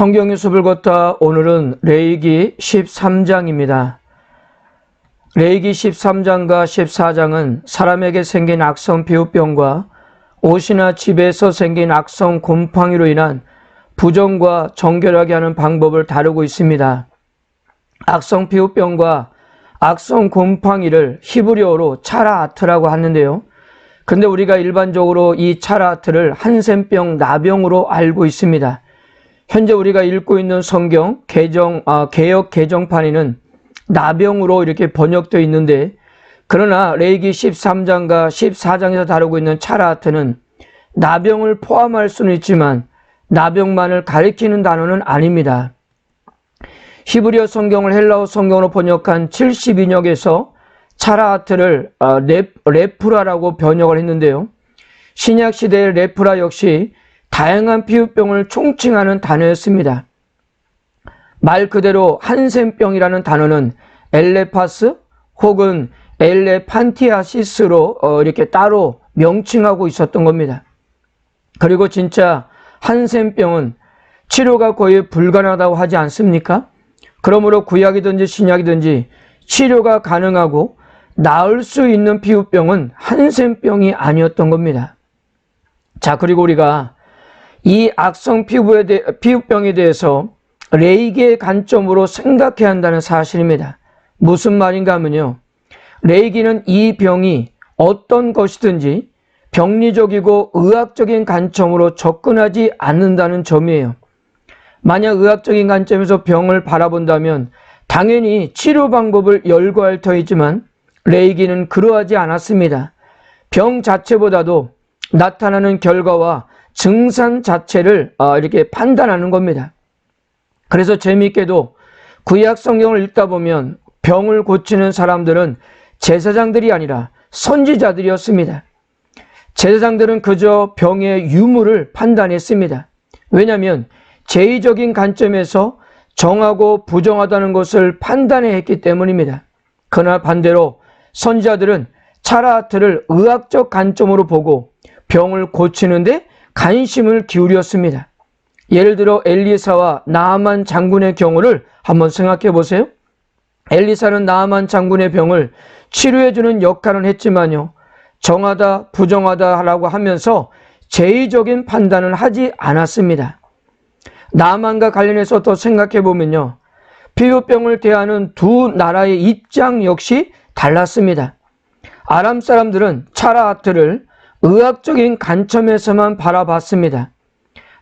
성경 유습을 걷다 오늘은 레이기 13장입니다. 레이기 13장과 14장은 사람에게 생긴 악성 비우병과 옷이나 집에서 생긴 악성 곰팡이로 인한 부정과 정결하게 하는 방법을 다루고 있습니다. 악성 비우병과 악성 곰팡이를 히브리어로 차라아트라고 하는데요. 근데 우리가 일반적으로 이 차라아트를 한센병, 나병으로 알고 있습니다. 현재 우리가 읽고 있는 성경 개정 아, 개역 개정판에는 나병으로 이렇게 번역되어 있는데 그러나 레이기 13장과 14장에서 다루고 있는 차라아트는 나병을 포함할 수는 있지만 나병만을 가리키는 단어는 아닙니다. 히브리어 성경을 헬라어 성경으로 번역한 72역에서 차라아트를 아, 레, 레프라라고 번역을 했는데요. 신약 시대의 레프라 역시 다양한 피부병을 총칭하는 단어였습니다. 말 그대로 한센병이라는 단어는 엘레파스 혹은 엘레판티아시스로 어, 이렇게 따로 명칭하고 있었던 겁니다. 그리고 진짜 한센병은 치료가 거의 불가능하다고 하지 않습니까? 그러므로 구약이든지 신약이든지 치료가 가능하고 나을 수 있는 피부병은 한센병이 아니었던 겁니다. 자, 그리고 우리가 이 악성 피부에 대, 피부병에 대해서 레이기의 관점으로 생각해야 한다는 사실입니다. 무슨 말인가 하면요. 레이기는 이 병이 어떤 것이든지 병리적이고 의학적인 관점으로 접근하지 않는다는 점이에요. 만약 의학적인 관점에서 병을 바라본다면 당연히 치료 방법을 열거할 터이지만 레이기는 그러하지 않았습니다. 병 자체보다도 나타나는 결과와 증상 자체를 어, 이렇게 판단하는 겁니다. 그래서 재미있게도 구약 성경을 읽다 보면 병을 고치는 사람들은 제사장들이 아니라 선지자들이었습니다. 제사장들은 그저 병의 유무를 판단했습니다. 왜냐하면 제의적인 관점에서 정하고 부정하다는 것을 판단해 했기 때문입니다. 그러나 반대로 선지자들은 차라트를 의학적 관점으로 보고 병을 고치는데 관심을 기울였습니다. 예를 들어 엘리사와 나아만 장군의 경우를 한번 생각해 보세요. 엘리사는 나아만 장군의 병을 치료해주는 역할은 했지만요. 정하다, 부정하다라고 하면서 제의적인 판단을 하지 않았습니다. 나만과 관련해서 더 생각해 보면요. 피부병을 대하는 두 나라의 입장 역시 달랐습니다. 아람 사람들은 차라아트를 의학적인 관점에서만 바라봤습니다.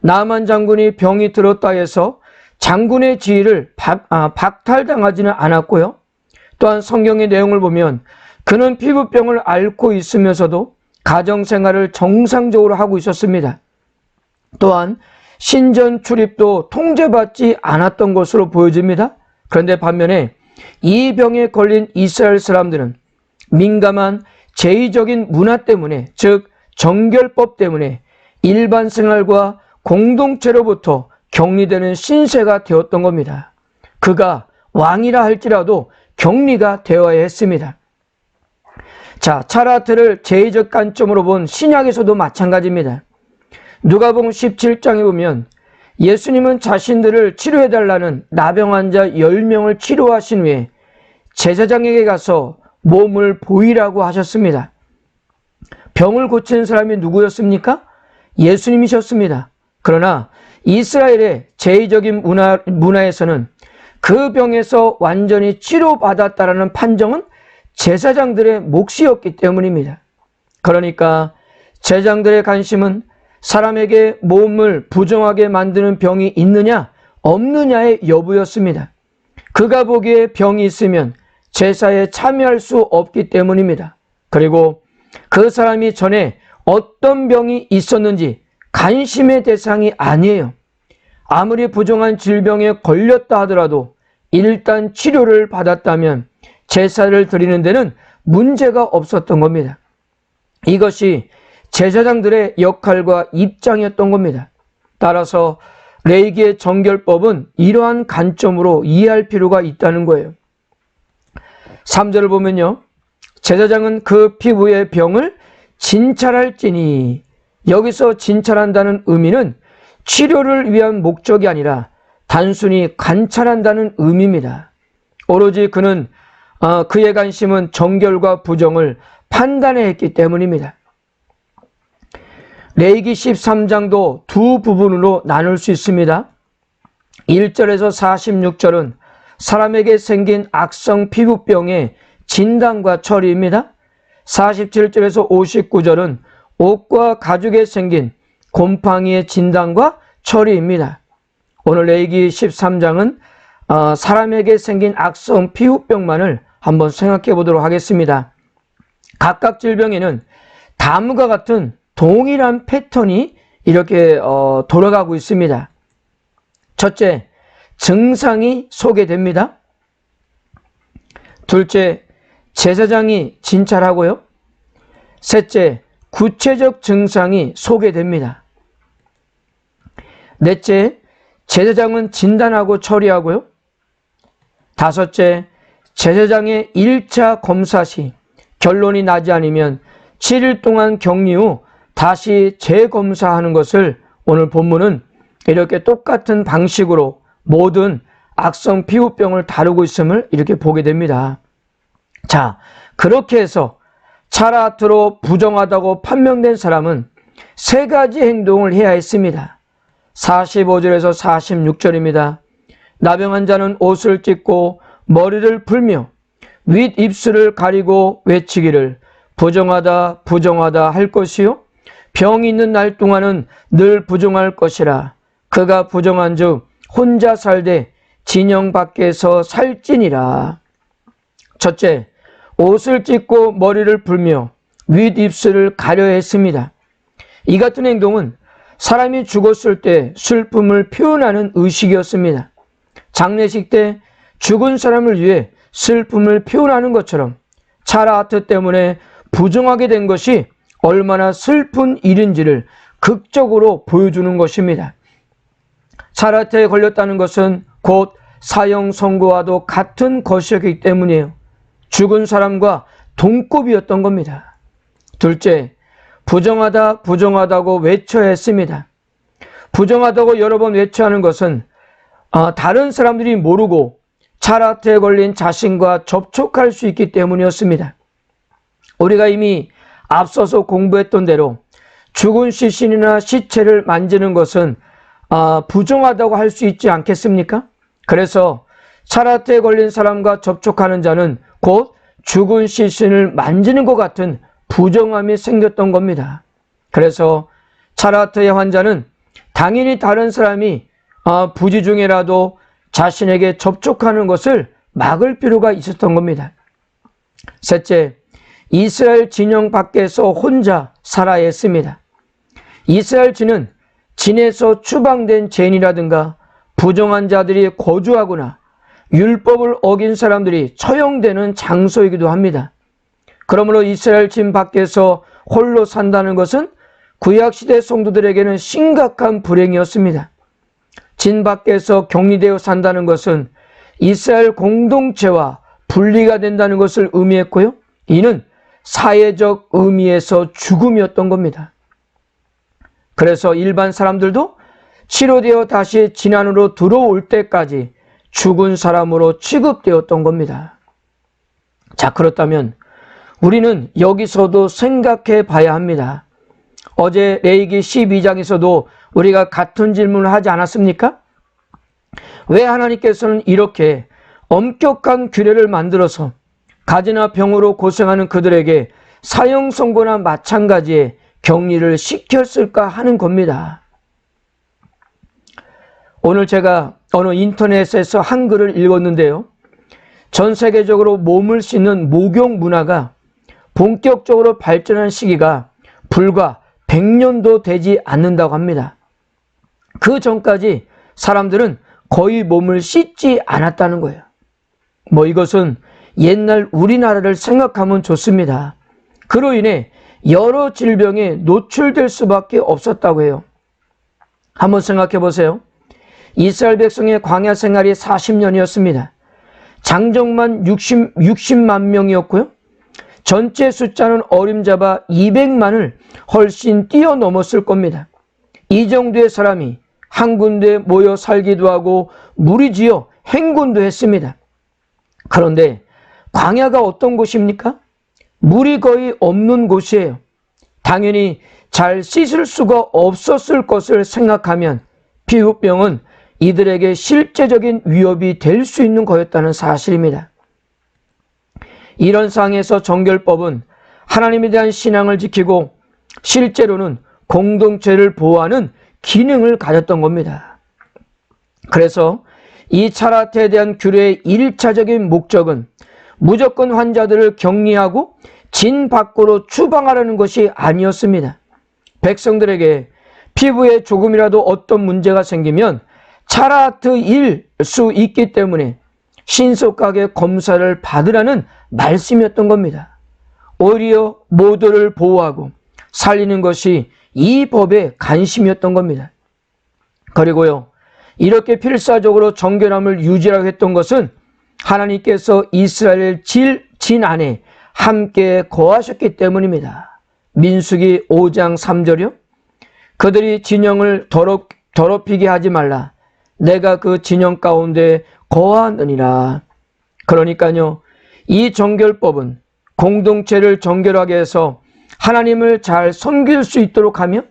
나만 장군이 병이 들었다 해서 장군의 지위를 박, 아, 박탈당하지는 않았고요. 또한 성경의 내용을 보면 그는 피부병을 앓고 있으면서도 가정생활을 정상적으로 하고 있었습니다. 또한 신전 출입도 통제받지 않았던 것으로 보여집니다. 그런데 반면에 이 병에 걸린 이스라엘 사람들은 민감한 제의적인 문화 때문에, 즉, 정결법 때문에 일반 생활과 공동체로부터 격리되는 신세가 되었던 겁니다. 그가 왕이라 할지라도 격리가 되어야 했습니다. 자, 차라트를 제의적 관점으로 본 신약에서도 마찬가지입니다. 누가복음 17장에 보면 예수님은 자신들을 치료해달라는 나병 환자 10명을 치료하신 후에 제사장에게 가서 몸을 보이라고 하셨습니다. 병을 고치는 사람이 누구였습니까? 예수님이셨습니다. 그러나 이스라엘의 제의적인 문화, 문화에서는 그 병에서 완전히 치료받았다라는 판정은 제사장들의 몫이었기 때문입니다. 그러니까 제장들의 관심은 사람에게 몸을 부정하게 만드는 병이 있느냐 없느냐의 여부였습니다. 그가 보기에 병이 있으면 제사에 참여할 수 없기 때문입니다. 그리고 그 사람이 전에 어떤 병이 있었는지 관심의 대상이 아니에요. 아무리 부정한 질병에 걸렸다 하더라도 일단 치료를 받았다면 제사를 드리는 데는 문제가 없었던 겁니다. 이것이 제사장들의 역할과 입장이었던 겁니다. 따라서 레이기의 정결법은 이러한 관점으로 이해할 필요가 있다는 거예요. 3절을 보면요. 제사장은 그 피부의 병을 진찰할지니 여기서 진찰한다는 의미는 치료를 위한 목적이 아니라 단순히 관찰한다는 의미입니다. 오로지 그는 어, 그의 관심은 정결과 부정을 판단해 했기 때문입니다. 레이기 13장도 두 부분으로 나눌 수 있습니다. 1절에서 46절은 사람에게 생긴 악성 피부병의 진단과 처리입니다. 47절에서 59절은 옷과 가죽에 생긴 곰팡이의 진단과 처리입니다. 오늘 레이기 13장은 어, 사람에게 생긴 악성 피부병만을 한번 생각해 보도록 하겠습니다. 각각 질병에는 다음과 같은 동일한 패턴이 이렇게 어, 돌아가고 있습니다. 첫째, 증상이 소개됩니다. 둘째, 제사장이 진찰하고요. 셋째, 구체적 증상이 소개됩니다. 넷째, 제사장은 진단하고 처리하고요. 다섯째, 제사장의 1차 검사 시 결론이 나지 않으면 7일 동안 격리 후 다시 재검사하는 것을 오늘 본문은 이렇게 똑같은 방식으로 모든 악성 피부병을 다루고 있음을 이렇게 보게 됩니다. 자, 그렇게 해서 차라트로 부정하다고 판명된 사람은 세 가지 행동을 해야 했습니다. 45절에서 46절입니다. 나병한 자는 옷을 찢고 머리를 풀며 윗 입술을 가리고 외치기를 부정하다 부정하다 할 것이요 병이 있는 날 동안은 늘 부정할 것이라 그가 부정한즉 혼자 살되 진영 밖에서 살찌니라 첫째 옷을 찢고 머리를 풀며 윗 입술을 가려 했습니다. 이 같은 행동은 사람이 죽었을 때 슬픔을 표현하는 의식이었습니다. 장례식 때 죽은 사람을 위해 슬픔을 표현하는 것처럼 차라하트 때문에 부정하게 된 것이 얼마나 슬픈 일인지를 극적으로 보여주는 것입니다. 차라트에 걸렸다는 것은 곧 사형 선고와도 같은 것이었기 때문이에요. 죽은 사람과 동급이었던 겁니다. 둘째, 부정하다, 부정하다고 외쳐야 했습니다. 부정하다고 여러 번 외쳐하는 것은 어, 다른 사람들이 모르고 차라트에 걸린 자신과 접촉할 수 있기 때문이었습니다. 우리가 이미 앞서서 공부했던 대로 죽은 시신이나 시체를 만지는 것은 어, 부정하다고 할 수 있지 않겠습니까? 그래서 차라트에 걸린 사람과 접촉하는 자는 곧 죽은 시신을 만지는 것 같은 부정함이 생겼던 겁니다. 그래서 차라트의 환자는 당연히 다른 사람이 어, 부지 중에라도 자신에게 접촉하는 것을 막을 필요가 있었던 겁니다. 셋째, 이스라엘 진영 밖에서 혼자 살아야 했습니다. 이스라엘 진은 진에서 추방된 죄인이라든가 부정한 자들이 거주하거나 율법을 어긴 사람들이 처형되는 장소이기도 합니다. 그러므로 이스라엘 진 밖에서 홀로 산다는 것은 구약시대 성도들에게는 심각한 불행이었습니다. 진 밖에서 격리되어 산다는 것은 이스라엘 공동체와 분리가 된다는 것을 의미했고요. 이는 사회적 의미에서 죽음이었던 겁니다. 그래서 일반 사람들도 치료되어 다시 진안으로 들어올 때까지 죽은 사람으로 취급되었던 겁니다. 자, 그렇다면 우리는 여기서도 생각해 봐야 합니다. 어제 레이기 12장에서도 우리가 같은 질문을 하지 않았습니까? 왜 하나님께서는 이렇게 엄격한 규례를 만들어서 가지나 병으로 고생하는 그들에게 사형 선고나 마찬가지의 격리를 시켰을까 하는 겁니다. 오늘 제가 어느 인터넷에서 한 글을 읽었는데요. 전 세계적으로 몸을 씻는 목욕 문화가 본격적으로 발전한 시기가 불과 100년도 되지 않는다고 합니다. 그 전까지 사람들은 거의 몸을 씻지 않았다는 거예요. 뭐 이것은 옛날 우리나라를 생각하면 좋습니다. 그로 인해 여러 질병에 노출될 수밖에 없었다고 해요. 한번 생각해 보세요. 이스라엘 백성의 광야 생활이 40년이었습니다. 장정만 60, 60만 명이었고요. 전체 숫자는 어림잡아 200만을 훨씬 뛰어넘었을 겁니다. 이 정도의 사람이 한 군데 모여 살기도 하고 무리지어 행군도 했습니다. 그런데 광야가 어떤 곳입니까? 물이 거의 없는 곳이에요. 당연히 잘 씻을 수가 없었을 것을 생각하면 피부병은 이들에게 실제적인 위협이 될 수 있는 거였다는 사실입니다. 이런 상황에서 정결법은 하나님에 대한 신앙을 지키고 실제로는 공동체를 보호하는 기능을 가졌던 겁니다. 그래서 이 차라트에 대한 규례의 1차적인 목적은 무조건 환자들을 격리하고 진 밖으로 추방하라는 것이 아니었습니다. 백성들에게 피부에 조금이라도 어떤 문제가 생기면 차라트일 수 있기 때문에 신속하게 검사를 받으라는 말씀이었던 겁니다. 오히려 모두를 보호하고 살리는 것이 이 법의 관심이었던 겁니다. 그리고요, 이렇게 필사적으로 정결함을 유지하고 했던 것은 하나님께서 이스라엘 질, 진 안에 함께 거하셨기 때문입니다. 민수기 5장 3절이요. 그들이 진영을 더럽, 더럽히게 하지 말라. 내가 그 진영 가운데 거하느니라. 그러니까요, 이 정결법은 공동체를 정결하게 해서 하나님을 잘 섬길 수 있도록 하며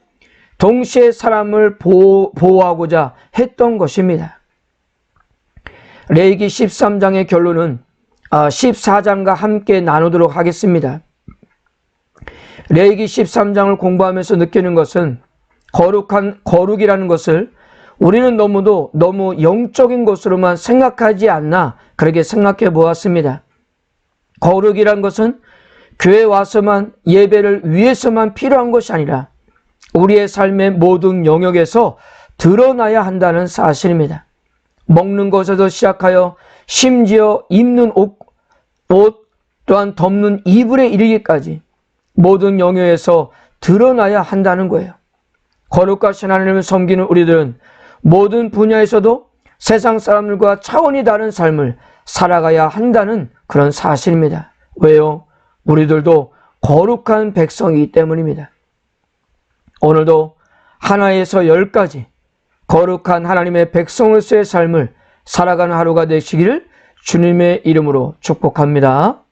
동시에 사람을 보호, 보호하고자 했던 것입니다. 레이기 13장의 결론은 14장과 함께 나누도록 하겠습니다. 레이기 13장을 공부하면서 느끼는 것은 거룩한 거룩이라는 것을 우리는 너무도 너무 영적인 것으로만 생각하지 않나 그렇게 생각해 보았습니다. 거룩이란 것은 교회 와서만 예배를 위해서만 필요한 것이 아니라 우리의 삶의 모든 영역에서 드러나야 한다는 사실입니다. 먹는 것에서 시작하여 심지어 입는 옷, 옷 또한 덮는 이불에 이르기까지 모든 영역에서 드러나야 한다는 거예요. 거룩하신 하나님을 섬기는 우리들은 모든 분야에서도 세상 사람들과 차원이 다른 삶을 살아가야 한다는 그런 사실입니다. 왜요? 우리들도 거룩한 백성이기 때문입니다. 오늘도 하나에서 열까지 거룩한 하나님의 백성으로서의 삶을 살아가는 하루가 되시기를 주님의 이름으로 축복합니다.